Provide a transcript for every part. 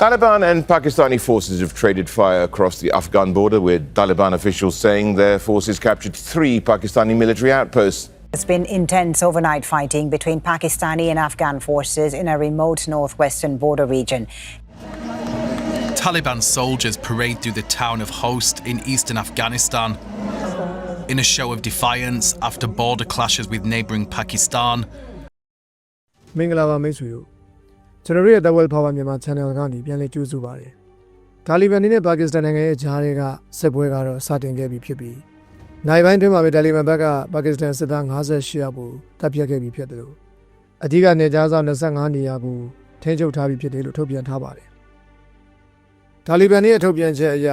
Taliban and Pakistani forces have traded fire across the Afghan border, with Taliban officials saying their forces captured three Pakistani military outposts. It's been intense overnight fighting between Pakistani and Afghan forces in a remote northwestern border region. Taliban soldiers parade through the town of Host in eastern Afghanistan in a show of defiance after border clashes with neighbouring Pakistan. မင်္ဂလာပါမိတ်ဆွေတို့ ကျွန်တော်တို့ရဲ့ The World Power မြန်မာ Channel ကနေပြန်လည်ကြိုဆိုပါရစေ။တာလီဘန်နဲ့ပါကစ္စတန်နိုင်ငံရဲ့ဂျားတွေကစစ်ပွဲကတော့စတင်ခဲ့ပြီဖြစ်ပြီးနိုင်ပိုင်းတွင်းမှာပဲတာလီဘန်ဘက်ကပါကစ္စတန်စစ်သား58ယောက်ကိုတပ်ဖြတ်ခဲ့ပြီဖြစ်တယ်လို့အဓိကနေကြားစား25နေရာကိုထိန်းချုပ်ထားပြီဖြစ်တယ်လို့ထုတ်ပြန်ထားပါတယ်။တာလီဘန်ရဲ့ထုတ်ပြန်ချက်အရ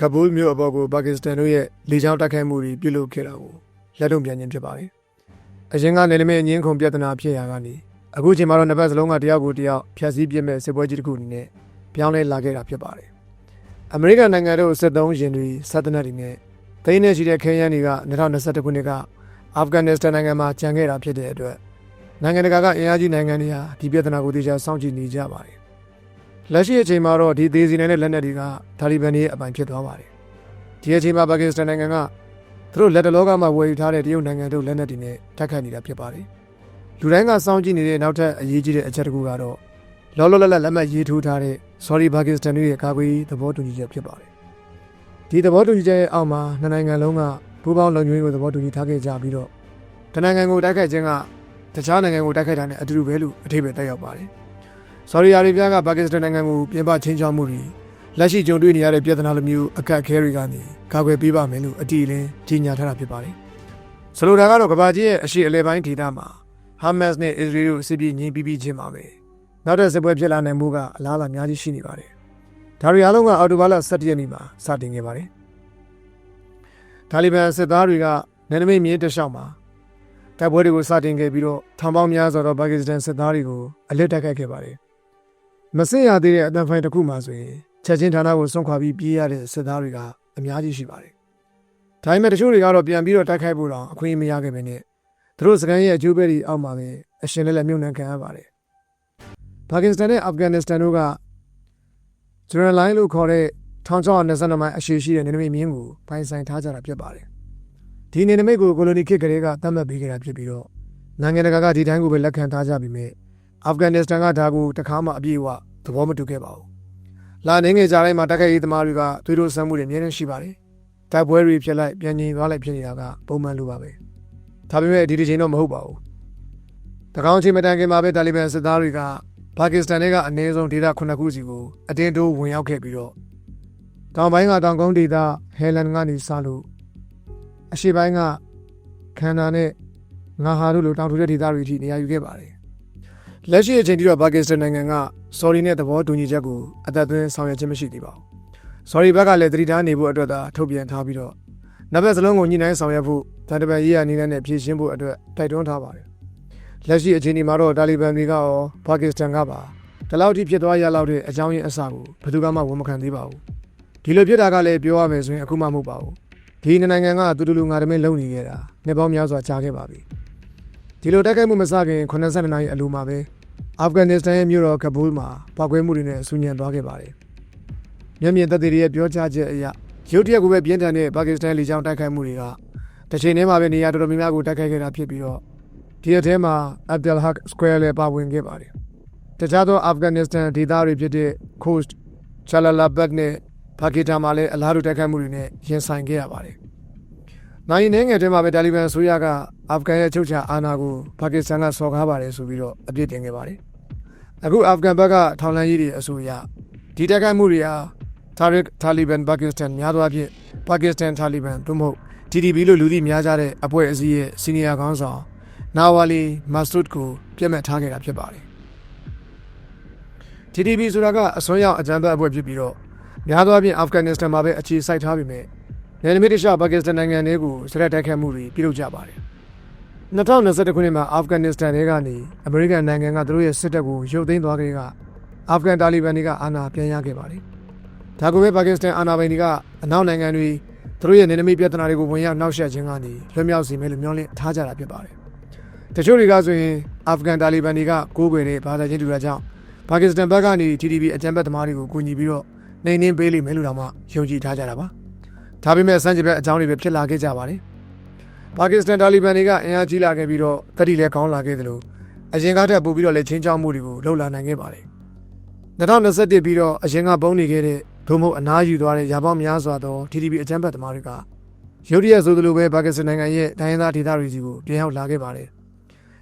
ကဘူးလ်မြို့အပေါ်ကိုပါကစ္စတန်တို့ရဲ့လေကြောင်းတိုက်ခိုက်မှုတွေပြုလုပ်ခဲ့တာကိုလက်တုံ့ပြန်ခြင်းဖြစ်ပါတယ်။အရင်ကနေလမင်းအငင်းခုန်ပြဿနာဖြစ်ရာကနေ အခုချိန်မှာတော့နှစ်ဖက်စလုံးကတယောက်ကိုတယောက်ဖျက်ဆီးပြစ်မဲ့စစ်ပွဲကြီးတစ်ခုအနေနဲ့ပြောင်းလဲလာခဲ့တာဖြစ်ပါတယ်။အမေရိကန်နိုင်ငံတို့စစ်သုံးရင်တွေစစ်တပ်တွေနဲ့သိန်းနဲ့ရှိတဲ့ခဲယမ်းတွေက2021ခုနှစ်ကအာဖဂန်နစ္စတန်နိုင်ငံမှာကြံခဲ့တာဖြစ်တဲ့အတွက်နိုင်ငံတကာကအင်အားကြီးနိုင်ငံတွေဟာဒီပြဿနာကိုတေချာစောင့်ကြည့်နေကြပါတယ်။လက်ရှိအချိန်မှာတော့ဒီသေးစီနေတဲ့လက်နက်တွေကတာလီဘန်တွေရဲ့အပိုင်ဖြစ်သွားပါတယ်။ဒီအချိန်မှာပါကစ္စတန်နိုင်ငံကသူတို့လက်တလောကမှာဝယ်ယူထားတဲ့တရုတ်နိုင်ငံတို့လက်နက်တွေနဲ့တိုက်ခိုက်နေတာဖြစ်ပါတယ်။ လူတိုင်းကစောင့်ကြည့်နေတဲ့နောက်ထပ်အရေးကြီးတဲ့အချက်တစ်ခုကတော့လောလောလတ်လတ်လက်မှတ်ရေးထိုးထားတဲ့ Sorry Pakistan တို့ရဲ့ကာကွယ်ရေးသဘောတူညီချက်ဖြစ်ပါတယ်။ဒီသဘောတူညီချက်ရဲ့အောက်မှာနှစ်နိုင်ငံလုံးကပူးပေါင်းလုံခြုံရေးကိုသဘောတူညီထားခဲ့ကြပြီးတော့တနိုင်ငံကိုတိုက်ခိုက်ခြင်းကတခြားနိုင်ငံကိုတိုက်ခိုက်တာနဲ့အတူတူပဲလို့အထိပ္ပယ်တက်ရောက်ပါတယ်။ Saudi Arabia ကပါကစ္စတန်နိုင်ငံကိုပြင်ပချင်းချောင်းမှုတွေလက်ရှိကြုံတွေ့နေရတဲ့ပြဿနာလိုမျိုးအခက်အခဲတွေကနေကာကွယ်ပေးပါမယ်လို့အတီးလင်းကြီးညာထားတာဖြစ်ပါတယ်။ဆိုလိုတာကတော့ကမ္ဘာကြီးရဲ့အရှိအလဲပိုင်းဒေသမှာ Hamas နဲ့ Israel တို့စစ်ပြေးငြိမ်းပြီးပြီးချင်းပါပဲ။နောက်တဲ့စစ်ပွဲဖြစ်လာနိုင်မှုကအလားအလာအများကြီးရှိနေပါတယ်။ဒါတွေအားလုံးကအော်တိုဘာလ17ရက်နေ့မှာစတင်ခဲ့ပါတယ်။တာလီဘန်စစ်သားတွေကနယ်နိမိတ်မြေတလျှောက်မှာတိုက်ပွဲတွေကိုစတင်ခဲ့ပြီးတော့ထောင်ပေါင်းများစွာသောပါကစ္စတန်စစ်သားတွေကိုအလစ်တိုက်ခိုက်ခဲ့ပါတယ်။မစင်ရသေးတဲ့အတန်ဖိုင်တစ်ခုမှဆိုရင်ချက်ချင်းဌာနကိုစွန့်ခွာပြီးပြေးရတဲ့စစ်သားတွေကအများကြီးရှိပါတယ်။ဒါပေမဲ့တချို့တွေကတော့ပြန်ပြီးတော့တိုက်ခိုက်ဖို့တော့အခွင့်အရေးမရခဲ့ပဲနဲ့ သူတို့စကန်ရဲ့အကျိုးပဲတွေအောက်မှာပဲအရှင်လက်လက်မြုပ်နှံခံရပါတယ်။ပါကစ္စတန်နဲ့အာဖဂန်နစ္စတန်တို့ကဂျရန်လိုင်းလို့ခေါ်တဲ့1622မိုင်အရှိရှိတဲ့နေနမိတ်မြင်းကိုပိုင်ဆိုင်ထားကြတာဖြစ်ပါတယ်။ဒီနေနမိတ်ကိုကိုလိုနီခေတ်ကလေးကသတ်မှတ်ပေးခဲ့တာဖြစ်ပြီးတော့နိုင်ငံတကာကဒီတိုင်းကိုပဲလက်ခံထားကြပြီးမြဲအာဖဂန်နစ္စတန်ကဒါကိုတခါမှအပြည့်အဝသဘောမတူခဲ့ပါဘူး။လာနေငယ်ကြတိုင်းမှာတိုက်ခိုက်ရေးသမားတွေကသွေးတို့ဆမ်းမှုတွေအများကြီးရှိပါတယ်။တိုက်ပွဲတွေဖြစ်လိုက်ပြန်ငြိမ်သွားလိုက်ဖြစ်နေတာကပုံမှန်လိုပါပဲ။ ဒါပေမဲ့ဒီတစ်ချိန်တော့မဟုတ်ပါဘူး။တကောင်ချိန်မတန်ခင်မှာပဲတာလီဘန်စစ်သားတွေကပါကစ္စတန်တွေကအနည်းဆုံးဒေသ9ခုစီကိုအတင်းတိုးဝင်ရောက်ခဲ့ပြီးတော့တောင်ပိုင်းကတောင်ကုန်းဒေသဟဲလန်ကနေစလို့အရှေ့ပိုင်းကခန္ဓာနဲ့ငါဟာတို့လိုတောင်ထူတဲ့ဒေသတွေအထိနေရာယူခဲ့ပါတယ်။လက်ရှိအချိန်ထိတော့ပါကစ္စတန်နိုင်ငံက sorry နဲ့သဘောတူညီချက်ကိုအသက်သွင်းဆောင်ရွက်ခြင်းမရှိသေးပါဘူး။ sorry ဘက်ကလည်းသတိထားနေဖို့အတွက်သာထုတ်ပြန်ထားပြီးတော့နောက်ဘက်စလုံးကိုညှိနှိုင်းဆောင်ရွက်ဖို့ တန်တပန်ရေးရအနေနဲ့ဖြည့်ရှင်းဖို့အတွက်တိုက်တွန်းထားပါတယ်။လက်ရှိအချိန်ဒီမှာတော့တာလီဘန်တွေကရောပါကစ္စတန်ကပါဒီလောက်ထိဖြစ်သွားရလောက်တဲ့အကြောင်းရင်းအစကိုဘယ်သူမှဝန်မခံသေးပါဘူး။ဒီလိုဖြစ်တာကလည်းပြောရမယ်ဆိုရင်အခုမှမဟုတ်ပါဘူး။ဒီနိုင်ငံကတူတူလူငါတမင်းလုံနေခဲ့တာနှစ်ပေါင်းများစွာကြာခဲ့ပါပြီ။ဒီလိုတိုက်ခိုက်မှုမစခင်82နာရီအလိုမှာပဲအာဖဂန်နစ္စတန်ရဲ့မြို့တော်ကဘူးလ်မှာပောက်ကွဲမှုတွေနဲ့ဆူညံသွားခဲ့ပါတယ်။မျက်မြင်သက်သေတွေရဲ့ပြောကြားချက်အရရုတ်တရက်ကိုပဲပြင်းထန်တဲ့ပါကစ္စတန်လေကြောင်းတိုက်ခိုက်မှုတွေက တစ်ချိန်တည်းမှာပဲနေရာတော်တော်များများကိုတိုက်ခိုက်ခဲ့တာဖြစ်ပြီးတော့ဒီအထဲမှာအဗ်ဒယ်ဟက်စကွဲလည်းပါဝင်ခဲ့ပါတယ်။တခြားသောအာဖဂန်နစ္စတန်ဒေသတွေဖြစ်တဲ့ Khost, Jalalabad နဲ့ပါကီတာမှာလည်းအလားတူတိုက်ခိုက်မှုတွေနဲ့ရင်ဆိုင်ခဲ့ရပါတယ်။နိုင်နေငယ်ထဲမှာပဲတာလီဘန်ဆိုရကအာဖဂန်ရဲ့ချုပ်ချာအာဏာကိုပါကစ္စတန်ကစော်ကားပါတယ်ဆိုပြီးတော့အပြစ်တင်ခဲ့ပါတယ်။အခုအာဖဂန်ဘက်ကထောင်လှမ်းရေးတွေအဆိုအရဒီတိုက်ခိုက်မှုတွေဟာတာရစ်တာလီဘန်ပါကစ္စတန်များသောအားဖြင့်ပါကစ္စတန်တာလီဘန်သို့မဟုတ် TTP လို့လူသိများကြတဲ့အဖွဲ့အစည်းရဲ့စီနီယာခေါင်းဆောင်နာဝါလီမတ်ဆုဒ်ကိုပြစ်မှတ်ထားခဲ့တာဖြစ်ပါတယ်။ TTP ဆိုတာကအစွန်းရောက်အကြမ်းဖက်အဖွဲ့ဖြစ်ပြီးတော့များသောအားဖြင့်အာဖဂန်နစ္စတန်မှာပဲအခြေစိုက်ထားပြီးမြဲနယ်နိမိတ်တခြားပါကစ္စတန်နိုင်ငံတွေကိုစရက်တိုက်ခတ်မှုတွေပြုလုပ်ကြပါတယ်။2021ခုနှစ်မှာအာဖဂန်နစ္စတန်တွေကနေအမေရိကန်နိုင်ငံကသူတို့ရဲ့စစ်တပ်ကိုရုပ်သိမ်းသွားခဲ့ကအာဖဂန်တာလီဘန်တွေကအာဏာပြန်ရခဲ့ပါတယ်။ဒါကိုပဲပါကစ္စတန်အာဏာပိုင်တွေကအနောက်နိုင်ငံတွေ သူတို့ရဲ့နယ်နိမိတ်ပြဿနာတွေကိုဝင်ရောက်နှောက်ယှက်ခြင်းကနေလွတ်မြောက်စေမယ်လို့မျှော်လင့်ထားကြတာဖြစ်ပါတယ်။တချို့တွေကဆိုရင်အာဖဂန်တာလီဘန်တွေကကိုးကွယ်တဲ့ဘာသာချင်းတူတာကြောင့်ပါကစ္စတန်ဘက်ကနေ TTP အကြမ်းဖက်သမားတွေကိုကူညီပြီးတော့နှိမ်နှင်းပေးလိမ့်မယ်လို့တော့မှယုံကြည်ထားကြတာပါဒါပေမဲ့စံချဘက်အကြောင်းတွေပဲဖြစ်လာခဲ့ကြပါတယ်ပါကစ္စတန်တာလီဘန်တွေကအင်အားကြီးလာခဲ့ပြီးတော့တတိလည်းကောင်းလာခဲ့သလိုအရင်ကထက်ပိုပြီးတော့လည်းချင်းချောင်းမှုတွေကိုလှုပ်လာနိုင်ခဲ့ပါတယ်2021ပြီးတော့အရင်ကပုံနေခဲ့တဲ့ ဒုံမဟုတ်အနားယူသွားတဲ့ရာပေါင်းများစွာသော TTP အကြမ်းဖက်သမားတွေကရုတ်တရက်ဆိုသလိုပဲပါကစ္စတန်နိုင်ငံရဲ့တိုင်းရင်းသားဒေသတွေစီကိုပြန်ရောက်လာခဲ့ပါတယ်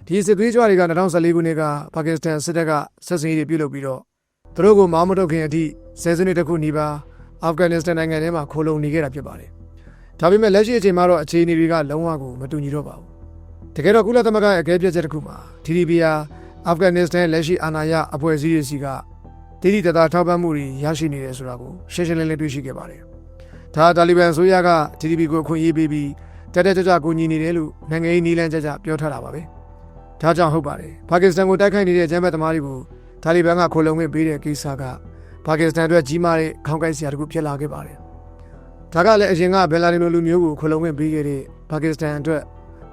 ဒီစစ်သွေးကြွတွေက2014ခုနှစ်ကပါကစ္စတန်စစ်တပ်ကဆက်စင်ရေးတွေပြုလုပ်ပြီးတော့သူတို့ကိုမောင်းမထုတ်ခင်အထိဆယ်စုနှစ်တစ်ခုနီးပါးအာဖဂန်နစ္စတန်နိုင်ငံထဲမှာခိုလုံနေခဲ့တာဖြစ်ပါတယ်ဒါပေမဲ့လက်ရှိအချိန်မှာတော့အခြေအနေတွေကလုံးဝကိုမတူညီတော့ပါဘူးတကယ်တော့ကုလသမဂ္ဂရဲ့အကဲဖြတ်ချက်တစ်ခုမှာ TTP ဟာအာဖဂန်နစ္စတန်လက်ရှိအာဏာရအဖွဲ့အစည်းတွေစီက တည်တည်တသာထောက်ပံ့မှုတွေရရှိနေတယ်ဆိုတာကိုရှင်းရှင်းလင်းလင်းတွေ့ရှိခဲ့ပါတယ်။ဒါတာလီဘန်ဆိုရက TTP ကိုအခွင့်အရေးပေးပြီးတက်တက်ကြွကြွကူညီနေတယ်လို့နိုင်ငံရေးနီးလန်းကြကြပြောထားတာပါပဲ။ဒါကြောင့်ဟုတ်ပါတယ်။ပါကစ္စတန်ကိုတိုက်ခိုက်နေတဲ့ဂျမ်ဘတ်သမားတွေကိုတာလီဘန်ကခိုလုံခွင့်ပေးတဲ့ကိစ္စကပါကစ္စတန်အတွက်ကြီးမားတဲ့ခေါင်းကိုက်စရာတစ်ခုဖြစ်လာခဲ့ပါတယ်။ဒါကလည်းအရင်ကဘယ်လာဒီလိုလူမျိုးကိုခိုလုံခွင့်ပေးခဲ့တဲ့ပါကစ္စတန်အတွက်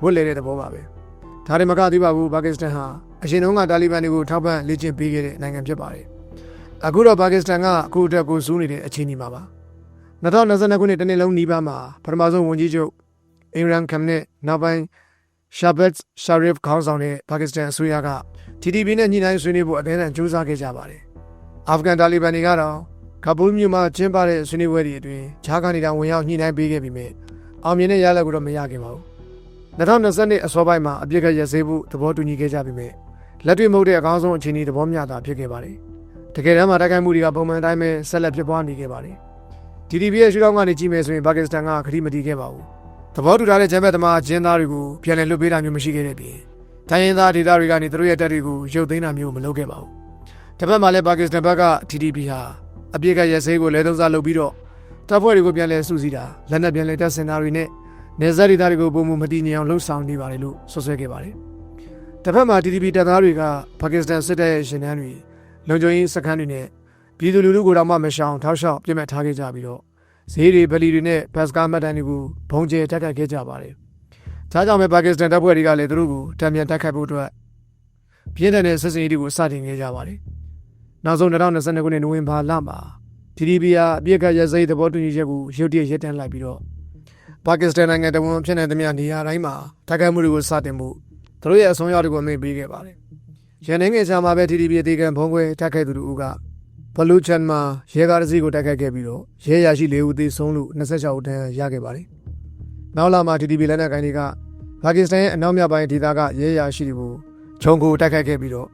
ဝတ်လေတဲ့သဘောပါပဲ။ဒါတွေမကသေးပါဘူးပါကစ္စတန်ဟာအရင်တုန်းကတာလီဘန်တွေကိုထောက်ပံ့လေ့ကျင့်ပေးခဲ့တဲ့နိုင်ငံဖြစ်ပါတယ်။ အခုတော့ပါကစ္စတန်ကအခုအတွက်ကိုစူးနေတဲ့အခြေအနေမှာပါ။2022ခုနှစ်တနေ့လုံးနီးပါးမှာပထမဆုံးဝန်ကြီးချုပ်အင်ရန်ခမ်နဲ့နောက်ပိုင်းရှာဘတ်ရှာရစ်ခေါင်းဆောင်တဲ့ပါကစ္စတန်အစိုးရက TTP နဲ့ညှိနှိုင်းဆွေးနွေးဖို့အသေးအံကြိုးစားခဲ့ကြပါတယ်။အာဖဂန်တာလီဘန်တွေကတော့ကပူးမြို့မှာကျင်းပတဲ့ဆွေးနွေးပွဲတွေအတွင်းဂျာကာနီတောင်ဝင်ရောက်ညှိနှိုင်းပေးခဲ့ပြီးမြဲအောင်မြင်တဲ့ရလဒ်ကိုတော့မရခဲ့ပါဘူး။2020အစောပိုင်းမှာအပြစ်ကရစေဖို့သဘောတူညီခဲ့ကြပြီးမြဲလက်တွေ့မဟုတ်တဲ့အကောင်းဆုံးအခြေအနေသဘောမျှတာဖြစ်ခဲ့ပါတယ်။ တကယ်တမ်းမှာတိုက်ခိုက်မှုတွေကပုံမှန်တိုင်းပဲဆက်လက်ဖြစ်ပွားနေခဲ့ပါတယ်။ TTP ရဲ့ရှုထောင့်ကနေကြည့်မယ်ဆိုရင်ပါကစ္စတန်ကခရီးမတီးခဲ့ပါဘူး။သဘောတူထားတဲ့ဂျမ်ဘတ်သမားဂျင်းသားတွေကိုပြန်လည်လွတ်ပေးတာမျိုးမရှိခဲ့တဲ့ပြင်တိုင်းရင်းသားဒေသတွေကနေသူတို့ရဲ့တပ်တွေကိုရုပ်သိမ်းတာမျိုးမလုပ်ခဲ့ပါဘူး။တစ်ဖက်မှာလည်းပါကစ္စတန်ဘက်က TTP ဟာအပြစ်ကရစေးကိုလဲသုံးစားလုပ်ပြီးတော့တပ်ဖွဲ့တွေကိုပြန်လည်စုစည်းတာလက်နက်ပြန်လည်တပ်ဆင်တာတွေနဲ့နေဆက်ဒေသတွေကိုပုံမှုမတည်ငြိမ်အောင်လှုံ့ဆော်နေပါတယ်လို့ဆွဆွဲခဲ့ပါတယ်။တစ်ဖက်မှာ TTP တပ်သားတွေကပါကစ္စတန်စစ်တပ်ရဲ့ရှင်တန်းတွေ လုံခြုံရေးစခန်းတွေနဲ့ပြည်သူလူထုကိုတော့မှမရှောင်ထောက်လျှောက်ပြစ်မှတ်ထားခဲ့ကြပြီးတော့ဈေးတွေဗလီတွေနဲ့ဘတ်စကားမှတ်တမ်းတွေကိုဘုံကျဲတက်ခတ်ခဲ့ကြပါတယ်။ဒါကြောင့်ပဲပါကစ္စတန်တပ်ဖွဲ့တွေကလည်းသူတို့ကိုတံပြန်တက်ခတ်ဖို့အတွက်ပြင်းထန်တဲ့စစ်စင်ရေးတွေကိုစတင်ခဲ့ကြပါတယ်။နောက်ဆုံး2022ခုနှစ်နိုဝင်ဘာလမှာ TDP ဟာအပြစ်ကရစိတ်သဘောတူညီချက်ကိုရုတ်တရက်ရပ်တန့်လိုက်ပြီးတော့ပါကစ္စတန်နိုင်ငံတဝန်ဖြစ်နေသမျှနေရာတိုင်းမှာတိုက်ခိုက်မှုတွေကိုစတင်မှုသူတို့ရဲ့အဆုံးအရောက်တွေကိုအမိန့်ပေးခဲ့ပါတယ်။ ရန်နေငယ်ချာမှာပဲ TDP အသေးကံဘုံခွဲတိုက်ခိုက်သူတို့ကဘလူချန်မှာရဲကားတစ်စီးကိုတိုက်ခိုက်ခဲ့ပြီးတော့ရဲရရှိ၄ဦးသေဆုံးလို့26ဦးတန်းရခဲ့ပါတယ်။နောက်လာမှာ TDP လက်နက်ကိုင်တွေကပါကစ္စတန်ရဲ့အနောက်မြောက်ပိုင်းဒေသကရဲရရှိတွေကိုခြုံကိုတိုက်ခိုက်ခဲ့ပြီးတော့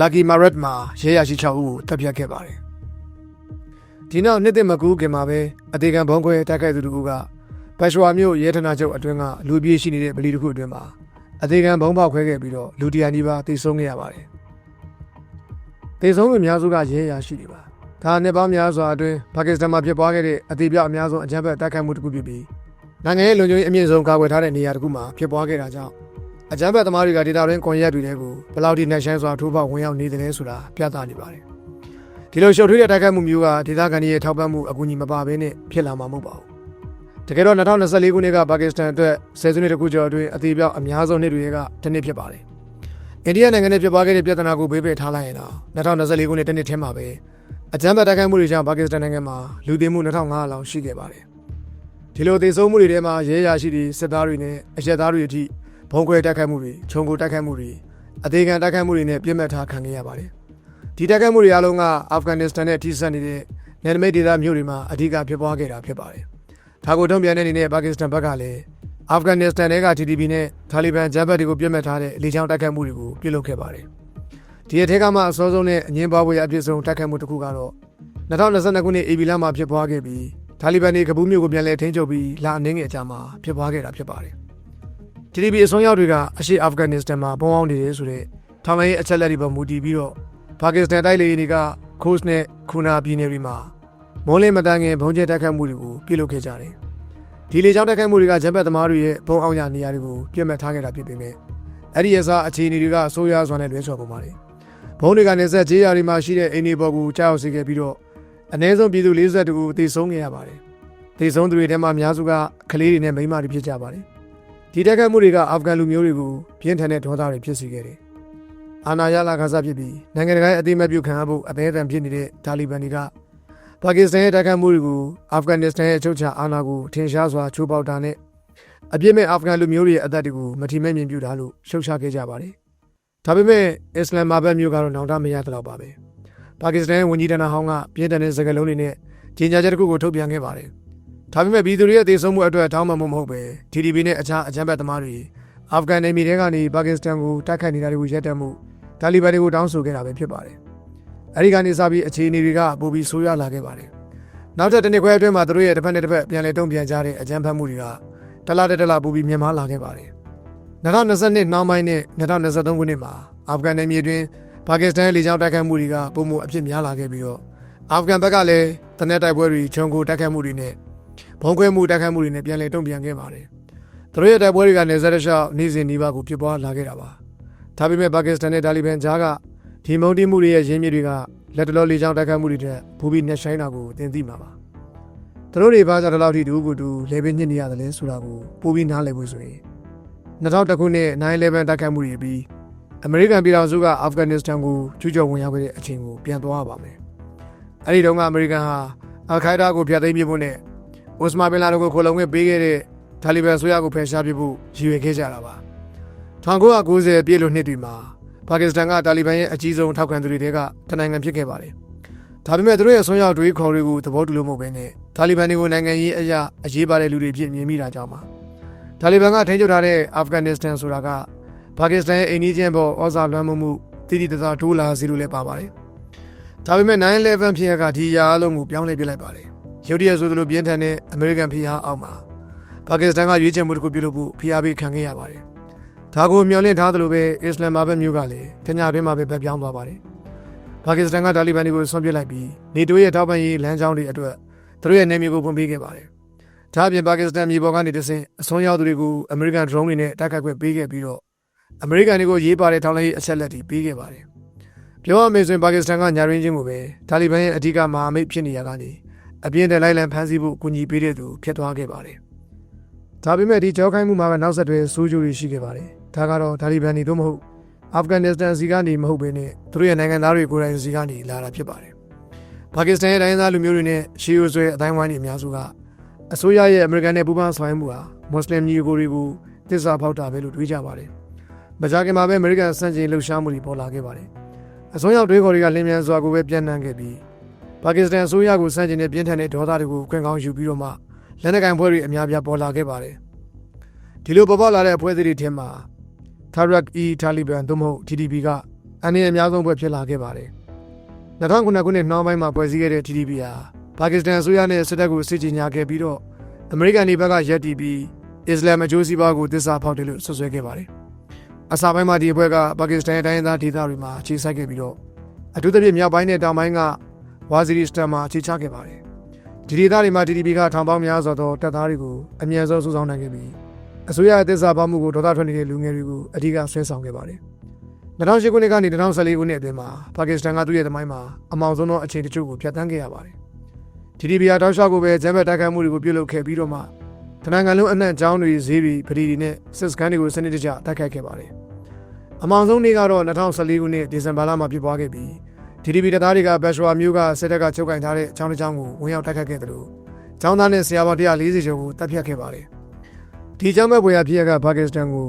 Lucky Marat မှာရဲရရှိ6ဦးကိုတပ်ဖြတ်ခဲ့ပါတယ်။ဒီနောက်နှစ်သက်မကူးခင်မှာပဲအသေးကံဘုံခွဲတိုက်ခိုက်သူတို့ကပက်ရှဝါမြို့ရဲထနာချုပ်အတွင်းကလူပြေးရှိနေတဲ့ဗလီတစ်ခုအတွင်းမှာ အသေးကံဘုံပေါက်ခွဲခဲ့ပြီးတော့လူတရာနီးပါးသေဆုံးခဲ့ရပါတယ်။သေဆုံးသူအများစုကရဲရရှိတွေပါ။ဒါနှစ်ပေါင်းများစွာအတွင်းပါကစ္စတန်မှာဖြစ်ပွားခဲ့တဲ့အသေးပြောက်အများဆုံးအကြမ်းဖက်တိုက်ခိုက်မှုတစ်ခုဖြစ်ပြီးနိုင်ငံရဲ့လုံခြုံရေးအမြင့်ဆုံးကာကွယ်ထားတဲ့နေရာတစ်ခုမှာဖြစ်ပွားခဲ့တာကြောင့်အကြမ်းဖက်သမားတွေကဒေတာရင်းကွန်ရက်တွေထဲကိုဘယ်လောက်ထိနှက်ရှမ်းစွာထိုးဖောက်ဝင်ရောက်နေတယ်လဲဆိုတာပြသနေပါတယ်။ဒီလိုရှုပ်ထွေးတဲ့တိုက်ခိုက်မှုမျိုးကဒေသခံတွေရဲ့ထောက်ပံ့မှုအကူအညီမပါဘဲနဲ့ဖြစ်လာမှာမဟုတ်ပါဘူး။ တကယ်တော့2024ခုနှစ်ကပါကစ္စတန်အတွက်ဆယ်စုနှစ်တခုကျော်အတွင်းအသေးပြောက်အများဆုံးနှစ်တွေကတစ်နှစ်ဖြစ်ပါတယ်။အိန္ဒိယနိုင်ငံနဲ့ဖြစ်ပွားခဲ့တဲ့ပြဿနာကိုဘေးပယ်ထားလိုက်ရင်တော့2024ခုနှစ်တစ်နှစ်ထဲမှာပဲအကြမ်းဖက်တိုက်ခိုက်မှုတွေကြောင့်ပါကစ္စတန်နိုင်ငံမှာလူသေမှု2500လောက်ရှိခဲ့ပါတယ်။ဒီလိုသေဆုံးမှုတွေထဲမှာရဲရရှိတွေစစ်သားတွေနဲ့အရက်သားတွေအထိဘုံခွဲတိုက်ခိုက်မှုတွေခြုံကိုတိုက်ခိုက်မှုတွေအသေးခံတိုက်ခိုက်မှုတွေနဲ့ပြစ်မှတ်ထားခံခဲ့ရပါတယ်။ဒီတိုက်ခိုက်မှုတွေအလုံးကအာဖဂန်နစ္စတန်နဲ့ထိစပ်နေတဲ့နယ်နိမိတ်ဒေသမြို့တွေမှာအဓိကဖြစ်ပွားခဲ့တာဖြစ်ပါတယ်။ ဒါကိုတုံ့ပြန်တဲ့အနေနဲ့ပါကစ္စတန်ဘက်ကလည်းအာဖဂန်နစ္စတန်တွေက TTP နဲ့တာလီဘန်ဂျမ်ဘတ်တွေကိုပြစ်မှတ်ထားတဲ့လေကြောင်းတိုက်ခိုက်မှုတွေကိုပြုလုပ်ခဲ့ပါတယ်။ဒီအထက်ကမှအစောဆုံးနဲ့အငင်းပွားပွဲအပြည့်စုံတိုက်ခိုက်မှုတစ်ခုကတော့2022ခုနှစ် AB လမှာဖြစ်ပွားခဲ့ပြီးတာလီဘန်တွေကဘူးမြို့ကိုပြန်လည်ထိန်းချုပ်ပြီးလာအနှင်းငယ်အကြာမှာဖြစ်ပွားခဲ့တာဖြစ်ပါတယ်။ TTP အစွန်းရောက်တွေကအရှေ့အာဖဂန်နစ္စတန်မှာပုံအောင်နေတယ်ဆိုတဲ့ထောင်လိုင်းအချက်လက်တွေပေါ်မူတည်ပြီးတော့ပါကစ္စတန်တိုက်လေယာဉ်တွေကခို့စ်နဲ့ခုနာပြည်နယ်တွေမှာ မိုးလင်းမတန်းခင်ဘုံကျဲတိုက်ခိုက်မှုတွေကိုပြုလုပ်ခဲ့ကြတယ်။ဒီလေကြောင်းတိုက်ခိုက်မှုတွေကဂျမ်ဘတ်သမားတွေရဲ့ဘုံအောင်ရနေရာတွေကိုပြစ်မှတ်ထားခဲ့တာဖြစ်ပေမဲ့အဲ့ဒီရစားအခြေအနေတွေကဆိုးရွားစွာနဲ့လွဲချော်ပုံပါတယ်။ဘုံတွေကနေဆက်ကြေးရာတွေမှာရှိတဲ့အိမ်တွေပေါ်ကိုကြားရောက်စေခဲ့ပြီးတော့အ ਨੇ ဆုံးပြည်သူ42ဦးသေဆုံးခဲ့ရပါတယ်။သေဆုံးသူတွေထဲမှာအများစုကကလေးတွေနဲ့မိန်းမတွေဖြစ်ကြပါတယ်။ဒီတိုက်ခိုက်မှုတွေကအာဖဂန်လူမျိုးတွေကိုပြင်းထန်တဲ့ဒေါသတွေဖြစ်စေခဲ့တယ်။အာဏာရလာခါစားဖြစ်ပြီးနိုင်ငံတကာရဲ့အသိအမှတ်ပြုခံရဖို့အသေးအံဖြစ်နေတဲ့တာလီဘန်တွေက ပါကစ္စတန်ရဲ့တိုက်ခိုက်မှုတွေကိုအာဖဂန်နစ္စတန်ရဲ့အချုပ်ချာအာဏာကိုထင်ရှားစွာချိုးပေါက်တာနဲ့အပြစ်မဲ့အာဖဂန်လူမျိုးတွေရဲ့အသက်တွေကိုမထီမဲ့မြင်ပြတာလို့ရှုတ်ချခဲ့ကြပါတယ်။ဒါပေမဲ့အစ္စလမ်မာဘတ်မျိုးကတော့နောင်တမရတော့ပါပဲ။ပါကစ္စတန်ရဲ့ဝန်ကြီးဌာနဟောင်းကပြင်းထန်တဲ့စကားလုံးတွေနဲ့ကြေညာချက်တစ်ခုကိုထုတ်ပြန်ခဲ့ပါတယ်။ဒါပေမဲ့ပြည်သူတွေရဲ့သေဆုံးမှုအတွက်တောင်းပန်မှုမဟုတ်ပဲ TDP နဲ့အခြားအကြမ်းဖက်သမားတွေအာဖဂန်နယ်မြေထဲကနေပါကစ္စတန်ကိုတိုက်ခိုက်နေတာတွေကိုရပ်တန့်မှုတာလီဘန်တွေကိုတောင်းဆိုခဲ့တာပဲဖြစ်ပါတယ်။ အဲဒီကနေစပြီးအခြေအနေတွေကပိုပြီးဆိုးရွားလာခဲ့ပါတယ်။နောက်ထပ်တစ်နှစ်ခွဲအတွင်းမှာသူတို့ရဲ့တစ်ဖက်နဲ့တစ်ဖက်ပြန်လည်တုံ့ပြန်ကြတဲ့အကြမ်းဖက်မှုတွေကတလားတစ်တလားပိုပြီးမြင့်မားလာခဲ့ပါတယ်။2022နောက်ပိုင်းနဲ့2023ခုနှစ်မှာအာဖဂန်နယ်မြေတွင်ပါကစ္စတန်လေကြောင်းတိုက်ခိုက်မှုတွေကပုံမှုအဖြစ်များလာခဲ့ပြီးတော့အာဖဂန်ဘက်ကလည်းတနက်တိုက်ပွဲတွေခြုံကိုတိုက်ခိုက်မှုတွေနဲ့ဘုံခွဲမှုတိုက်ခိုက်မှုတွေနဲ့ပြန်လည်တုံ့ပြန်ခဲ့ပါတယ်။သူတို့ရဲ့တိုက်ပွဲတွေကနေဇက်တလျှောက်နေ့စဉ်နှီးပါးကိုဖြစ်ပွားလာခဲ့တာပါ။ဒါပေမဲ့ပါကစ္စတန်နဲ့တာလီဘန်ကြားက ဒီမုန်တီးမှုတွေရဲ့ရင်းမြစ်တွေကလက်တလောလေကြောင်းတိုက်ခိုက်မှုတွေတဲ့ဘူပြီးနှက်ဆိုင်တာကိုသင်သိမှာပါ။သူတို့တွေဘာကြောင့်ဒီလောက်ထိတူကိုတူလေပင်ညစ်နေရတယ်လဲဆိုတာကိုပိုပြီးနားလည်ဖို့ဆိုရင်2000ခုနှစ်9/11တိုက်ခိုက်မှုတွေပြီးအမေရိကန်ပြည်ထောင်စုကအာဖဂန်နစ္စတန်ကိုကျူးကျော်ဝင်ရောက်ခဲ့တဲ့အချိန်ကိုပြန်သွားပါမယ်။အဲဒီတုန်းကအမေရိကန်ဟာအယ်ခိုင်ဒါကိုဖျက်သိမ်းပြဖို့နဲ့အိုစမာဘင်လာဒိုကိုခိုလုံခွင့်ပေးခဲ့တဲ့တာလီဘန်ဆိုရကိုဖယ်ရှားပြဖို့ရည်ရွယ်ခဲ့ကြတာပါ1990ပြည့်လို့နှစ်တွေမှာ ပါကစ္စတန်ကတာလီဘန်ရဲ့အကြီးဆုံးထောက်ခံသူတွေတဲကတနိုင်ငံဖြစ်ခဲ့ပါတယ်ဒါပေမဲ့သူတို့ရဲ့ဆွမ်းရောက်တွေးခေါ်တွေကိုသဘောတူလို့မဟုတ်ဘဲနဲ့တာလီဘန်တွေကိုနိုင်ငံရေးအရာအရေးပါတဲ့လူတွေဖြစ်မြင်မိတာကြောင့်ပါတာလီဘန်ကထိန်းချုပ်ထားတဲ့အာဖဂန်နစ္စတန်ဆိုတာကပါကစ္စတန်ရဲ့အိန္ဒိယဘောဩဇာလွှမ်းမိုးမှုတည်တည်တသာထိုးလာစီလို့လည်းပါပါတယ်ဒါပေမဲ့9/11ဖြစ်ရကဒီအရာအလုံးကိုပြောင်းလဲပြလိုက်ပါတယ်ရုတ်တရက်ဆိုသလိုပြင်းထန်တဲ့အမေရိကန်ဖိအားအောက်မှာပါကစ္စတန်ကရွေးချယ်မှုတစ်ခုပြုလုပ်ဖို့ဖိအားပေးခံခဲ့ရပါတယ်။ ဒါကိုမျှော်လင့်ထားသလိုပဲအစ္စလမ်မာဘတ်မျိုးကလည်းတညတွင်းမှာပဲဗက်ပြောင်းသွားပါတယ်။ပါကစ္စတန်ကတာလီဘန်တွေကိုဆွန့်ပစ်လိုက်ပြီးနေတိုးရဲ့ထောက်ပံ့ရေးလမ်းကြောင်းတွေအတွက်သူတို့ရဲ့နေမျိုးကိုဖွင့်ပေးခဲ့ပါတယ်။ဒါအပြင်ပါကစ္စတန်မြေပေါ်ကနေတဆင့်အစွန်းရောက်သူတွေကိုအမေရိကန် drone တွေနဲ့တိုက်ခိုက်ခွင့်ပေးခဲ့ပြီးတော့အမေရိကန်တွေကိုရေးပါတဲ့ထောက်လှမ်းရေးအချက်လက်တွေပေးခဲ့ပါတယ်။ပြောရမယ်ဆိုရင်ပါကစ္စတန်ကညာရင်းချင်းကိုပဲတာလီဘန်ရဲ့အဓိကမဟာမိတ်ဖြစ်နေရကနေအပြင်းတဲ့လိုက်လံဖမ်းဆီးဖို့ကူညီပေးတဲ့သူဖြစ်သွားခဲ့ပါတယ်။ဒါပေမဲ့ဒီကြောက်ခိုင်းမှုမှာပဲနောက်ဆက်တွဲဆိုးကျိုးတွေရှိခဲ့ပါတယ်။ ဒါကတော့တာလီဘန်တွေတို့မဟုတ်အာဖဂန်နစ္စတန်စီကနေမဟုတ်ဘဲနဲ့သူတို့ရဲ့နိုင်ငံသားတွေကိုယ်တိုင်စီကနေလာတာဖြစ်ပါတယ်။ပါကစ္စတန်ရဲ့တိုင်းရင်းသားလူမျိုးတွေနဲ့ရှီယိုဆွဲအတိုင်းဝိုင်းတွေအများစုကအစိုးရရဲ့အမေရိကန်နဲ့ပူးပေါင်းဆောင်ရွက်မှုဟာမွတ်စလင်ညီကိုတွေကိုတစ္ဆာဖောက်တာပဲလို့တွေးကြပါတယ်။မကြာခင်မှာပဲအမေရိကန်စံချိန်လှုပ်ရှားမှုတွေပေါ်လာခဲ့ပါတယ်။အစွန်းရောက်တွေးခေါ်တွေကလင်းမြန်စွာကိုပဲပြန့်နှံ့ခဲ့ပြီးပါကစ္စတန်အစိုးရကိုစန့်ကျင်တဲ့ပြင်းထန်တဲ့ဒေါသတွေကိုခွင့်ကောင်းယူပြီးတော့မှလက်နက်ကိုင်ဖွဲ့တွေအများပြားပေါ်လာခဲ့ပါတယ်။ဒီလိုပေါ်ပေါက်လာတဲ့အဖွဲ့အစည်းတွေထဲမှာ Tariq e Taliban သို့မဟုတ် TDP ကအနည်းအများဆုံးဖွဲ့ဖြစ်လာခဲ့ပါတယ်။2009ခုနှစ်နှောင်းပိုင်းမှာဖွဲ့စည်းခဲ့တဲ့ TDP ဟာပါကစ္စတန်အစိုးရနဲ့စစ်တပ်ကိုစစ်ကြေညာခဲ့ပြီးတော့အမေရိကန်နေဘက်ကရက်တီပြီးအစ္စလာမ်အကျိုးစီးပွားကိုတစ္ဆာဖောက်တယ်လို့ဆွဆွဲခဲ့ပါတယ်။အစပိုင်းမှာဒီအဖွဲ့ကပါကစ္စတန်တိုင်းဒေသဒေသတွေမှာအခြေစိုက်ခဲ့ပြီးတော့အထူးသဖြင့်မြောက်ပိုင်းနဲ့တောင်ပိုင်းကဝါဇီရီစတန်မှာအခြေချခဲ့ပါတယ်။ဒီဒေသတွေမှာ TDP ကထောင်ပေါင်းများစွာသောတပ်သားတွေကိုအမြန်ဆုံးစုဆောင်းနိုင်ခဲ့ပြီး အစိုးရရဲ့သစ္စာပေါမှုကိုဒေါသထွက်နေတဲ့လူငယ်တွေကိုအဓိကဆွဲဆောင်ခဲ့ပါတယ်။2008ခုနှစ်ကနေ2014ခုနှစ်အတွင်းမှာပါကစ္စတန်ကသူ့ရဲ့သမိုင်းမှာအမောင်ဆုံးသောအခြေတချို့ကိုဖျက်ဆီးခဲ့ရပါတယ်။ TDP ဟာတောက်လျှောက်ကိုပဲဂျမ်ဘတ်တိုက်ခိုက်မှုတွေကိုပြုလုပ်ခဲ့ပြီးတော့မှတနင်္ဂနွေလုံးအနှံ့အကြောင်းတွေဈေးတွေပရီတွေနဲ့စစ်စကန်တွေကိုစနစ်တကျတိုက်ခိုက်ခဲ့ပါတယ်။အမောင်ဆုံးနေ့ကတော့2014ခုနှစ်ဒီဇင်ဘာလမှာဖြစ်ပွားခဲ့ပြီး TDP တပ်သားတွေကဘက်ရှ်ဝါမျိုးကစစ်တပ်ကချုပ်ကင်ထားတဲ့အကြောင်းတစ်ကြောင်းကိုဝင်ရောက်တိုက်ခတ်ခဲ့တယ်လို့ကျောင်းသားနဲ့ဆရာပေါင်း140ကျော်ကိုတပ်ဖြတ်ခဲ့ပါတယ်။ ဒီကျောင်းဘက်ဘွေရဖြစ်ရကပါကစ္စတန်ကို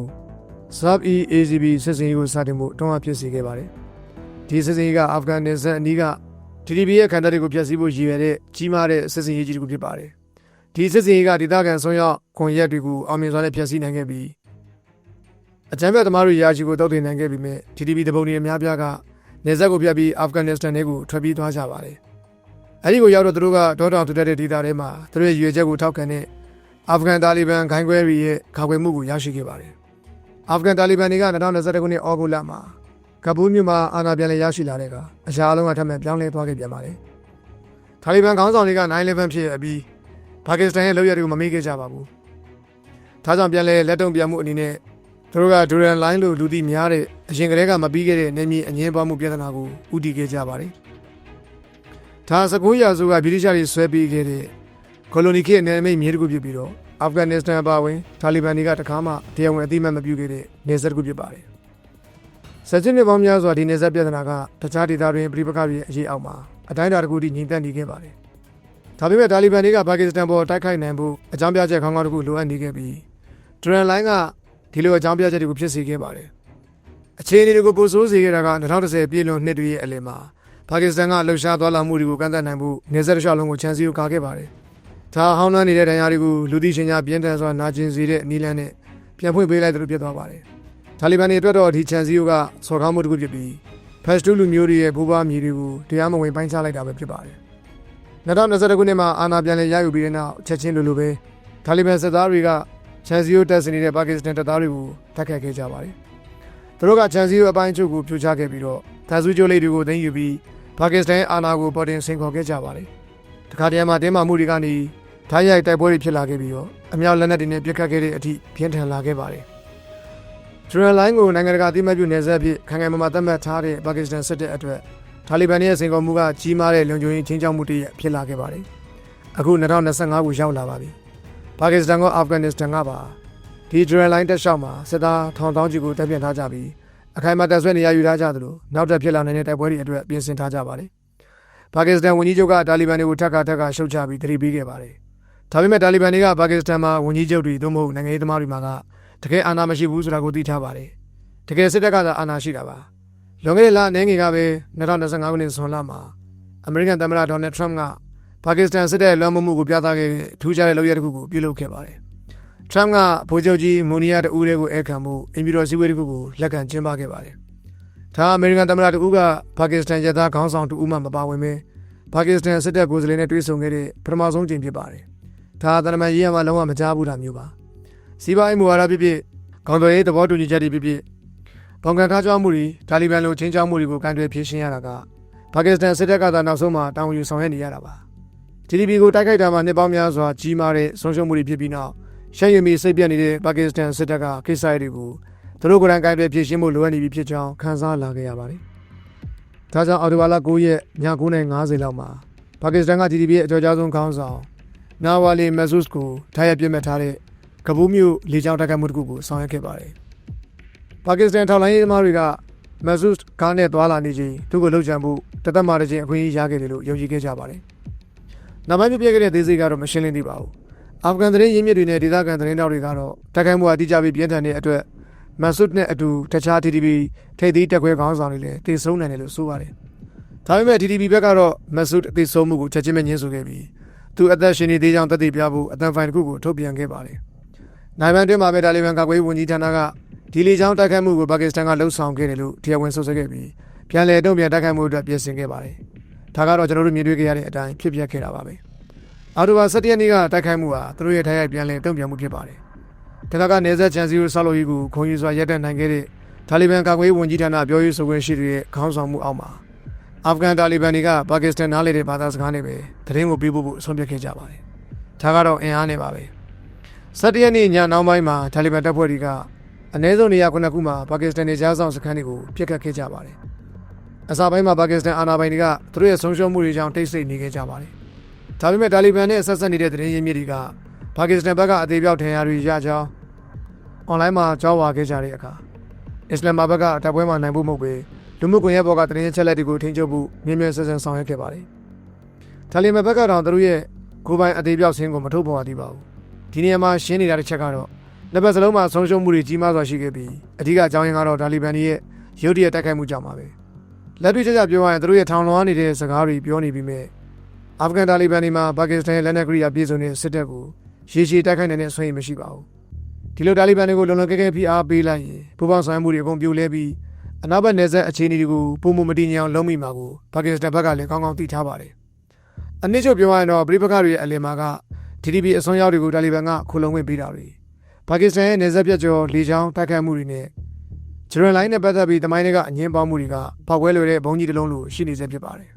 Sub-EACB စစ်စင်ရေးကိုစတင်ဖို့တွန်းအားဖြစ်စေခဲ့ပါတယ်။ဒီစစ်စင်ရေးကအာဖဂန်နစ္စတန်အနီးက TDP ရဲ့ခံတပ်တွေကိုဖျက်ဆီးဖို့ရည်ရွယ်တဲ့ကြီးမားတဲ့စစ်စင်ရေးကြီးတစ်ခုဖြစ်ပါတယ်။ဒီစစ်စင်ရေးကဒေသခံဆွမ်းရောက်ခွန်ရက်တွေကိုအောင်မြင်စွာနဲ့ဖျက်ဆီးနိုင်ခဲ့ပြီးအကြမ်းဖက်သမားတွေရာချီကိုတုတ်တင်နိုင်ခဲ့ပြီးမြဲ TDP တပုံတွေအများပြားကနေဆက်ကိုပြတ်ပြီးအာဖဂန်နစ္စတန်တွေကိုထွက်ပြေးသွားကြပါတယ်။အဲဒီကိုရောက်တော့သူတို့ကဒေါတောင်ထူတဲ့ဒေသထဲမှာသူတို့ရဲ့ရွေချက်ကိုထောက်ခံတဲ့ အာဖဂန်တာလီဘန်ဂိုင်းခွဲတွေရဲ့ခါခွေမှုကိုရရှိခဲ့ပါတယ်။အာဖဂန်တာလီဘန်တွေက2021ခုနှစ်ဩဂုတ်လမှာကပူးမြို့မှာအာဏာပြန်လည်ရရှိလာတဲ့ကအရာအလုံးအထက်မဲ့ပြောင်းလဲသွားခဲ့ပြန်ပါတယ်။တာလီဘန်ခေါင်းဆောင်တွေက9/11ဖြစ်အပြီးပါကစ္စတန်ရဲ့လုပ်ရတွေကိုမမေ့ခဲ့ကြပါဘူး။ဒါကြောင့်ပြန်လဲလက်တုံ့ပြန်မှုအနေနဲ့သူတို့ကဒူရန်လိုင်းလိုလူသိများတဲ့အရင်ကတည်းကမပြီးခဲ့တဲ့နေမြေအငင်းပွားမှုပြဿနာကိုဥတီခဲ့ကြပါတယ်။ဒါ19ရာစုကဗြိတိရှတွေဆွဲပြီးခဲ့တဲ့ ကိုလိုနီခေတ်နယ်မိတ်မြေတစ်ခုဖြစ်ပြီးတော့အာဖဂန်နစ္စတန်အပါအဝင်တာလီဘန်တွေကတခါမှတရားဝင်အသိအမှတ်မပြုခဲ့တဲ့နေဆက်တစ်ခုဖြစ်ပါတယ်။ဆက်ချင်းနှစ်ပေါင်းများစွာဒီနေဆက်ပြဿနာကတခြားဒေသတွင်ပြည်ပခါတွေအရေးအောက်မှာအတိုင်းအတာတစ်ခုထိညီတက်နေခဲ့ပါတယ်။ဒါပေမဲ့တာလီဘန်တွေကပါကစ္စတန်ပေါ်တိုက်ခိုက်နိုင်ဖို့အကြောင်းပြချက်ခေါင်းကောင်းတစ်ခုလိုအပ်နေခဲ့ပြီးဒရန်လိုင်းကဒီလိုအကြောင်းပြချက်တွေကိုဖြစ်စေခဲ့ပါတယ်။အခြေအနေတွေကိုပိုဆိုးစေခဲ့တာက2010ပြည်လွန်နှစ်တွေရဲ့အလယ်မှာပါကစ္စတန်ကလှုပ်ရှားသွားလာမှုတွေကိုကန့်သတ်နိုင်ဖို့နေဆက်တစ်လျှောက်လုံးကိုချန်စီကိုကာခဲ့ပါတယ်။ ဒါဟောင်းနှမ်းနေတဲ့ဒဏ်ရာတွေကိုလူသိရှင်ကြားပြင်းထန်စွာနာကျင်စေတဲ့နီလန်နဲ့ပြန်ဖွင့်ပေးလိုက်တယ်လို့ပြသွားပါတယ်။တာလီဘန်တွေအတွက်တော့ဒီချန်စီယိုကစော်ကားမှုတစ်ခုဖြစ်ပြီးဖက်စတူလူမျိုးတွေရဲ့ဘူဘာမြေတွေကိုတရားမဝင်ပိုင်းခြားလိုက်တာပဲဖြစ်ပါတယ်။2020ခုနှစ်မှာအာဏာပြန်လည်ရယူပြီးတဲ့နောက်ချက်ချင်းလိုလိုပဲတာလီဘန်စစ်သားတွေကချန်စီယိုတပ်စနေတဲ့ပါကစ္စတန်တပ်သားတွေကိုတိုက်ခတ်ခဲ့ကြပါတယ်။သူတို့ကချန်စီယိုအပိုင်းချုပ်ကိုဖြိုချခဲ့ပြီးတော့တာဆူကျိုးလေးတွေကိုသိမ်းယူပြီးပါကစ္စတန်အာဏာကိုပေါ်တင်ဆင်ခေါ်ခဲ့ကြပါတယ်။တ ခါတည်းမှာတင်းမာမှုတွေကနေဓာတ်ရိုက်တိုက်ပွဲတွေဖြစ်လာခဲ့ပြီးတော့အမြောက်လက်နက်တွေနဲ့ပြစ်ခတ်ခဲ့တဲ့အထိပြင်းထန်လာခဲ့ပါတယ်။ဒရန်လိုင်းကိုနိုင်ငံတကာအသိအမှတ်ပြုနေဆက်ဖြစ်ခိုင်ခိုင်မာမာသတ်မှတ်ထားတဲ့ပါကစ္စတန်စစ်တပ်အတွက်တာလီဘန်ရဲ့စိန်ခေါ်မှုကကြီးမားတဲ့လုံခြုံရေးချင်းချောက်မှုတည်းရဖြစ်လာခဲ့ပါတယ်။အခု2025ကိုရောက်လာပါပြီ။ပါကစ္စတန်ကအာဖဂန်နစ္စတန်ကပါဒီဒရန်လိုင်းတက်လျှောက်မှာစစ်သားထောင်တောင်းကြီးကိုတပ်ပြန်ထားကြပြီးအခိုင်အမာတပ်ဆွဲနေရယူထားကြသလိုနောက်တက်ဖြစ်လာနိုင်တဲ့တိုက်ပွဲတွေအတွက်ပြင်ဆင်ထားကြပါတယ်။ ပါကစ္စတန်ဝန်ကြီးချုပ်ကတာလီဘန်တွေကိုထပ်ခါထပ်ခါရှုတ်ချပြီးတတိပေးခဲ့ပါတယ်။ဒါပေမဲ့တာလီဘန်တွေကပါကစ္စတန်မှာဝန်ကြီးချုပ်တွေသို့မဟုတ်နိုင်ငံရေးသမားတွေမှာကတကယ်အာဏာမရှိဘူးဆိုတာကိုသိထားပါတယ်။တကယ်စစ်တပ်ကသာအာဏာရှိတာပါ။လွန်ခဲ့တဲ့လအနေငယ်ကပဲ2025ခုနှစ်ဇွန်လမှာအမေရိကန်သမ္မတဒေါ်နယ်ထရမ့်ကပါကစ္စတန်စစ်တပ်ရဲ့လွှမ်းမိုးမှုကိုပြသခဲ့တဲ့ထူးခြားတဲ့လုပ်ရက်တစ်ခုကိုပြုလုပ်ခဲ့ပါတယ်။ထရမ့်ကဗိုလ်ချုပ်ကြီးမူနီယာတဦးလေးကိုအဲခံမှုအင်ပြည်တော်စည်းဝေးတစ်ခုကိုလက်ခံကျင်းပခဲ့ပါတယ်။ ဒါအမေရိကန်သမ္မတတဦးကပါကစ္စတန်ရဲသားခေါင်းဆောင်တဦးမှမပါဝင်ပဲပါကစ္စတန်စစ်တပ်ကိုယ်စားလှယ်နဲ့တွေ့ဆုံခဲ့တဲ့ပထမဆုံးကြိမ်ဖြစ်ပါတယ်။ဒါသံတမန်ရေးရမှာလုံးဝမကြားဘူးတာမျိုးပါ။စီးပွားရေးမူဝါဒဖြစ်ဖြစ်ကောင်တော်ရေးသဘောတူညီချက်တွေဖြစ်ဖြစ်ဘောင်ကန်ထားကြမှုတွေတာလီဘန်လိုချင်းချောင်းမှုတွေကိုကန်တွေဖြေရှင်းရတာကပါကစ္စတန်စစ်တပ်ကသာနောက်ဆုံးမှာတာဝန်ယူဆောင်ရွက်နေရတာပါ GDP ကိုတိုက်ခိုက်တာမှာနှစ်ပေါင်းများစွာကြီးမားတဲ့ဆုံးရှုံးမှုတွေဖြစ်ပြီးနောက်ရှမ်းရမီစိတ်ပြတ်နေတဲ့ပါကစ္စတန်စစ်တပ်ကကိစ္စရပ်တွေကို သူတို့ကိုယ်တိုင်ကန်တွေဖြေရှင်းဖို့လိုအပ်နေပြီဖြစ်ကြောင်းခန်းစားလာခဲ့ရပါတယ်ဒါကြောင့်အော်တိုဘာလ9ရက်ည9:50လောက်မှာပါကစ္စတန်က GDP ရဲ့အကြောကြားဆုံးခေါင်းဆောင်နာဝါလီမက်ဆူစ်ကိုထားရပြစ်မှတ်ထားတဲ့ကပူးမြို့လေကြောင်းတိုက်ခိုက်မှုတစ်ခုကိုဆောင်ရွက်ခဲ့ပါတယ်။ပါကစ္စတန်ထောက်လိုင်းရေးသမားတွေကမက်ဆူစ်ကားနဲ့သွားလာနေချိန်သူ့ကိုလှုပ်ချံမှုတသက်မှတစ်ချိန်အခွင့်အရေးရခဲ့တယ်လို့ယုံကြည်ခဲ့ကြပါတယ်။နောက်ပိုင်းပြပြခဲ့တဲ့သေးစိတ်ကတော့မရှင်းလင်းသေးပါဘူး။အာဖဂန်သတင်းရင်းမြစ်တွေနဲ့ဒေသခံသတင်းတောက်တွေကတော့တိုက်ခိုက်မှုအတိအကျပြီးပြင်းထန်တဲ့အတွက် မက်ဆူစ်နဲ့အတူတခြား TTP ထိပ်သီးတက်ခွဲခေါင်းဆောင်တွေလည်းတည်ဆုံနိုင်တယ်လို့ဆိုပါတယ်။ဒါပေမဲ့ TTP ဘက်ကတော့မက်ဆူစ်အသေးဆုံးမှုကိုချက်ချင်းပဲညှင်းဆိုခဲ့ပြီးသူအသက်ရှင်နေသေးကြောင်းသက်သေပြဖို့အသံဖိုင်တစ်ခုကိုထုတ်ပြန်ခဲ့ပါတယ်။နိုင်မန်တွင်မှာပဲတာလီဘန်ကာကွယ်ရေးဝန်ကြီးဌာနကဒီလီချောင်းတိုက်ခိုက်မှုကိုပါကစ္စတန်ကလှုပ်ဆောင်ခဲ့တယ်လို့တရားဝင်ဆိုဆွခဲ့ပြီးပြန်လည်တုံ့ပြန်တိုက်ခိုက်မှုအတွက်ပြင်ဆင်ခဲ့ပါတယ်။ဒါကတော့ကျွန်တော်တို့မြင်တွေ့ခဲ့ရတဲ့အတိုင်းဖြစ်ပျက်ခဲ့တာပါပဲ။အော်တိုဘာ17ရက်နေ့ကတိုက်ခိုက်မှုဟာသူတို့ရဲ့ထိုင်ရိုက်ပြန်လည်တုံ့ပြန်မှုဖြစ်ပါတယ်။ ဒါကနေဆက်ချန်စီကိုဆောက်လုပ်ရေးကိုခုံယူစွာရပ်တန့်နိုင်ခဲ့တဲ့တာလီဘန်ကာကွယ်ရေးဝန်ကြီးဌာနပြောရေးဆိုခွင့်ရှိသူရဲ့ခေါင်းဆောင်မှုအောက်မှာအာဖဂန်တာလီဘန်တွေကပါကစ္စတန်နားလေတဲ့ဘာသာစကားနဲ့ပဲသတင်းကိုပေးပို့ဖို့ဆုံးဖြတ်ခဲ့ကြပါတယ်။ဒါကတော့အင်အားနဲ့ပါပဲ။၁၇ရက်နေ့ညနောက်ပိုင်းမှာတာလီဘန်တပ်ဖွဲ့တွေကအနည်းဆုံးနေရာခုနှစ်ခုမှာပါကစ္စတန်နေကြားဆောင်စခန်းတွေကိုပြစ်ခတ်ခဲ့ကြပါတယ်။အစပိုင်းမှာပါကစ္စတန်အာဏာပိုင်တွေကသူတို့ရဲ့ဆုံးရှုံးမှုတွေကြောင့်တိတ်ဆိတ်နေခဲ့ကြပါတယ်။ဒါပေမဲ့တာလီဘန်နဲ့ဆက်ဆက်နေတဲ့သတင်းရင်းမြစ်တွေက ပါကစ္စတန်ဘက်ကအသေးပြောက်ထင်ရတွေရကြောင်းအွန်လိုင်းမှာကြောက်ဝါခဲ့ကြတဲ့အခါအစ္စလာမ်မာဘတ်ကတပ်ပွဲမှာနိုင်ဖို့မဟုတ်ပဲလူမှုကွန်ရက်ပေါ်ကသတင်းချက်လက်တွေကိုထိန်းချုပ်ဖို့မြင်းမြန်းဆက်ဆန်ဆောင်ရွက်ခဲ့ပါတယ်။တာလီဘန်ဘက်ကတော့သူတို့ရဲ့ကိုယ်ပိုင်အသေးပြောက်ဆင်းကိုမထုတ်ဖော်ရသေးပါဘူး။ဒီနေရာမှာရှင်းနေတာတစ်ချက်ကတော့လက်ပတ်စလုံးမှာဆုံးရှုံးမှုတွေကြီးမားစွာရှိခဲ့ပြီးအဓိကအကြောင်းရင်းကတော့တာလီဘန်တွေရဲ့ရုတ်တရက်တိုက်ခိုက်မှုကြောင့်ပါပဲလက်တွေ့ကျကျပြောရရင်သူတို့ရဲ့ထောင်လွှားနေတဲ့စကားတွေပြောနေပြီးမြဲအာဖဂန်တာလီဘန်တွေမှာပါကစ္စတန်ရဲ့လက်နက်ကရိယာပြည်စုံတဲ့စစ်တပ်ကို ရေရှည်တိုက်ခိုက်နိုင်တဲ့ဆွေးနွေးမရှိပါဘူးဒီလိုတာလီဘန်တွေကိုလုံလုံကဲကဲဖိအားပေးလိုက်ရင်ပူပေါင်းဆောင်ရွက်မှုတွေအကုန်ပြိုလဲပြီးအနောက်ဘက်နယ်စပ်အခြေအနေတွေကိုပုံမမတည်ငြိမ်အောင်လုပ်မိမှာကိုပါကစ္စတန်ဘက်ကလည်းကောင်းကောင်းသိထားပါတယ်အနည်းချုပ်ပြောရရင်တော့ပြည်ပခါတွေရဲ့အလယ်မှာက TTP အစွန်းရောက်တွေကိုတာလီဘန်ကခိုလုံဝင်ပေးတာတွေပါကစ္စတန်ရဲ့နေဆက်ပြတ်ကျော်လေကြောင်းတိုက်ခိုက်မှုတွေနဲ့ဂျရန်လိုင်းနဲ့ပတ်သက်ပြီးတမိုင်းတွေကအငင်းပေါင်းမှုတွေကဖောက်ခွဲလွယ်တဲ့ဘုံကြီးတစ်လုံးလိုရှိနေစေဖြစ်ပါတယ်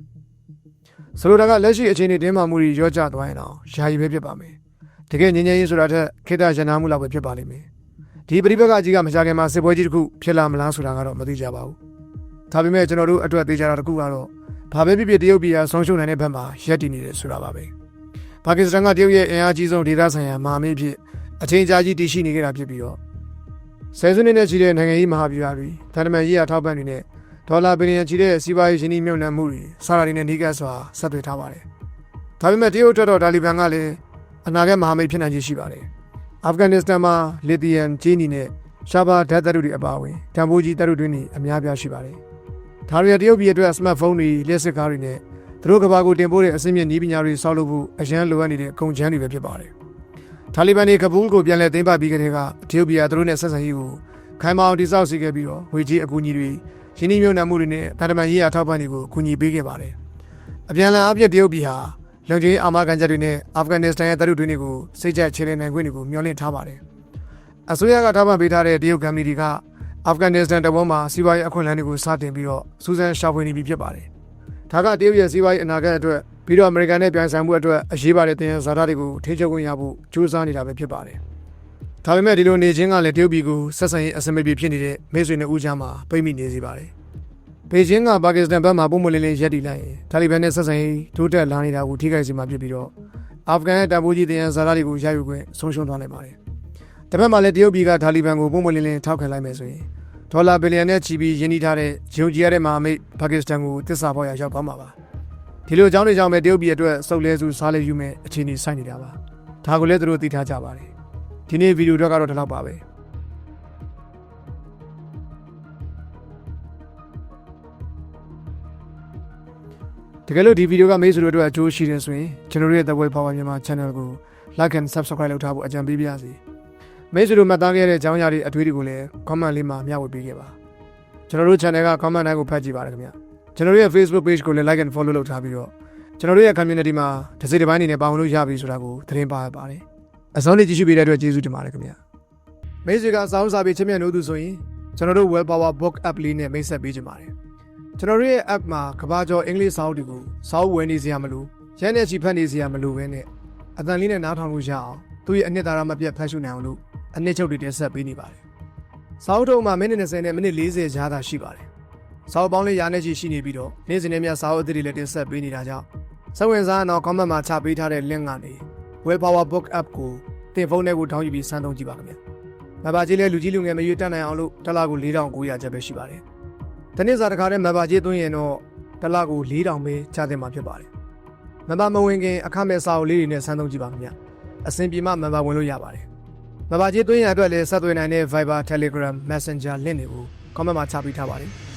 ။ဆိုလိုတာကလက်ရှိအခြေအနေတင်းမာမှုတွေရောကြသွားရင်တော့ယာယီပဲဖြစ်ပါမယ်။ တကယ်ငြင်းငြင်းရေးဆိုတာထက်ခေတ္တရနာမှုလောက်ပဲဖြစ်ပါလိမ့်မယ်။ဒီပရိပက္ခကြီးကမကြခင်မှာစစ်ပွဲကြီးတစ်ခုဖြစ်လာမလားဆိုတာကတော့မသိကြပါဘူး။ဒါပေမဲ့ကျွန်တော်တို့အတွက်သိကြတာတစ်ခုကတော့ဘာပဲဖြစ်ဖြစ်တရုတ်ပြည်ကဆုံးရှုံးနိုင်တဲ့ဘက်မှာရက်တည်နေတယ်ဆိုတာပါပဲ။ပါကစ္စတန်ကတရုတ်ရဲ့အင်အားကြီးဆုံးဒေသဆိုင်ရာမဟာမိတ်ဖြစ်အချိန်ကြာကြီးတည်ရှိနေခဲ့တာဖြစ်ပြီးတော့ဆယ်စုနှစ်နဲ့ချီတဲ့နိုင်ငံရေးမဟာဗျူဟာတွေတန်တမန်ရေးရာထောက်ပံ့တွေနဲ့ဒေါ်လာဘီလီယံချီတဲ့စီးပွားရေးရှင်နှီးမြှုပ်နှံမှုတွေစတာတွေနဲ့နှီးကပ်စွာဆက်သွယ်ထားပါတယ်။ဒါပေမဲ့တရုတ်အတွက်တော့တာလီဘန်ကလည်း အနာဂတ်မဟာမိတ်ဖြစ်နိုင်ခြေရှိပါတယ်။အာဖဂန်နစ္စတန်မှာလီသီယမ်ဂျီနီနဲ့ရှာဘာဓာတ်သတ္တုတွေအပါအဝင်တန်ဖိုးကြီးသတ္တုတွေနေအများပြားရှိပါတယ်။ဒါရီယာတရုတ်ပြည်အတွက်စမတ်ဖုန်းတွေလျှက်စစ်ကားတွေနဲ့သူတို့ကဘာကိုတင်ပို့တဲ့အစိမ့်မြင့်နည်းပညာတွေဆောက်လုပ်ဖို့အရန်လိုအပ်နေတဲ့ကုန်ချမ်းတွေပဲဖြစ်ပါတယ်။တာလီဘန်တွေကဘူးလ်ကိုပြန်လည်သိမ်းပိုက်ပြီးတဲ့ကတရုတ်ပြည်ကသူတို့နဲ့ဆက်ဆံရေးကိုခိုင်မာအောင်တည်ဆောက်စီခဲ့ပြီးတော့ဝေကြီးအကူအညီတွေရင်းနှီးမြှုပ်နှံမှုတွေနဲ့တာတမန်ရေးရာထောက်ပံ့တွေကိုအကူအညီပေးခဲ့ပါတယ်။အပြန်အလှန်အပြည့်တရုတ်ပြည်ဟာ လုံခြုံရေးအာမခံချက်တွေနဲ့အာဖဂန်နစ္စတန်ရဲ့တပ်တွေတွေကိုစိတ်ကြိုက်ခြေလှမ်းနိုင်ခွင့်တွေကိုမျှော်လင့်ထားပါတယ်။အစိုးရကထောက်ပံ့ပေးထားတဲ့တရုတ်ကမ္ဘာတွေကအာဖဂန်နစ္စတန်တဝန်မှာစီးပွားရေးအခွင့်အလမ်းတွေကိုစတင်ပြီးတော့စူးစမ်းရှာဖွေနေပြီဖြစ်ပါတယ်။ဒါကတရုတ်ရဲ့စီးပွားရေးအနာဂတ်အတွက်ပြီးတော့အမေရိကန်နဲ့ပြိုင်ဆိုင်မှုအတွက်အရေးပါတဲ့တင်ရဇာတာတွေကိုထိချုပ်ခွင့်ရဖို့ကြိုးစားနေတာပဲဖြစ်ပါတယ်။ဒါပေမဲ့ဒီလိုနေချင်းကလည်းတရုတ်ပြည်ကိုဆက်ဆံရေးအဆင်မပြေဖြစ်နေတဲ့မိတ်ဆွေနဲ့ဦးချမ်းမှာပိတ်မိနေစီပါတယ်။ ဘေဂျင်းကပါကစ္စတန်ဘက်မှာပုံမလင်းလင်းရက်တီလိုက်ရင်တာလီဘန်နဲ့ဆက်ဆံရေးထိုးတက်လာနေတာကိုထိခိုက်စေမှာဖြစ်ပြီးတော့အာဖဂန်ရဲ့တပ်ပိုးကြီးတင်ရဇာတာတွေကိုရယူခွင့်ဆုံးရှုံးသွားနိုင်ပါတယ်။တစ်ဖက်မှာလည်းတရုတ်ပြည်ကတာလီဘန်ကိုပုံမလင်းလင်းထောက်ခံလိုက်မယ်ဆိုရင်ဒေါ်လာဘီလီယံနဲ့ချီပြီးယင်းနှီးထားတဲ့ဂျုံကြီးရတဲ့မဟာမိတ်ပါကစ္စတန်ကိုတစ္ဆာပေါ်ရရောက်သွားမှာပါ။ဒီလိုအကြောင်းတွေကြောင့်ပဲတရုတ်ပြည်အတွက်စုပ်လဲစုစားလဲယူမဲ့အခြေအနေဆိုင်နေတာပါ။ဒါကိုလည်းသူတို့သိထားကြပါတယ်။ဒီနေ့ဗီဒီယိုတော့ကတော့ဒီလောက်ပါပဲ။ တကယ်လို့ဒီဗီဒီယိုကမေးဆိုလို့အတွက်အကျိုးရှိတယ်ဆိုရင်ကျွန်တော်တို့ရဲ့ The Way Power မြန်မာ Channel ကို Like and Subscribe လုပ်ထားဖို့အကြံပေးပါရစေမေးဆိုလို့မှတ်သားခဲ့တဲ့အကြောင်းအရာတွေအထွေးတွေကိုလည်း comment လေးမှာမျှဝေပေးခဲ့ပါကျွန်တော်တို့ channel က comment တိုင်းကိုဖတ်ကြည့်ပါတယ်ခင်ဗျကျွန်တော်တို့ရဲ့ Facebook page ကိုလည်း Like and Follow လုပ်ထားပြီးတော့ကျွန်တော်တို့ရဲ့ community မှာတစ်စိတ်တစ်ပိုင်းအနေနဲ့ပါဝင်လို့ရပြီဆိုတာကိုသတင်းပါရပါတယ်အစောလေးကြည့်ရှုပေးတဲ့အတွက်ကျေးဇူးတင်ပါတယ်ခင်ဗျမေးဆိုကအစောင်းစာပေချစ်မြတ်လို့သူဆိုရင်ကျွန်တော်တို့ Well Power Book App လေးနဲ့မိတ်ဆက်ပေးကြပါတယ် ကျွန်တော်တို့ရဲ့ app မှာကဘာကျော်အင်္ဂလိပ်စာအုပ်တွေကိုစာအုပ်ဝယ်နေစရာမလိုရန်တဲ့ချီဖတ်နေစရာမလိုပဲနဲ့အတန်လေးနဲ့နားထောင်လို့ရအောင်သူ့ရဲ့အနှစ်သာရမပြတ်ဖတ်ရှုနိုင်အောင်လို့အနှစ်ချုပ်တွေတက်ဆက်ပေးနေပါတယ်။စာအုပ်ထုံးမှာမိနစ်20နဲ့မိနစ်40ကြားသာရှိပါတယ်။စာအုပ်ပေါင်းလေးရာနဲ့ချီရှိနေပြီးတော့နေ့စဉ်နဲ့မြတ်စာအုပ်အသစ်တွေလည်းတင်ဆက်ပေးနေတာကြောင့်စက်ဝင်စားအောင် comment မှာချပေးထားတဲ့ link ကနေ Well Power Book App ကိုတင်ဖုန်းထဲကိုထောင်းယူပြီးစမ်းသုံးကြည့်ပါခင်ဗျာ။မဘာကြီးလေးလူကြီးလူငယ်မရွေးတက်နိုင်အောင်လို့တစ်လကို4900ကျပ်ပဲရှိပါတယ်။ တနေ့စာတစ်ခါတည်းမဘာကြီးသွင်းရင်တော့တစ်လကို4000ပဲချတင်မှာဖြစ်ပါတယ်။မဘာမဝင်ခင်အခမဲ့စာအုပ်လေးတွေနဲ့ဆန်းသုံးကြည့်ပါခင်ဗျ။အဆင်ပြေမှမဘာဝင်လို့ရပါတယ်။မဘာကြီးသွင်းရအတွက်လည်းဆက်သွယ်နိုင်တဲ့ Viber, Telegram, Messenger link တွေကို comment မှာချပေးထားပါတယ်။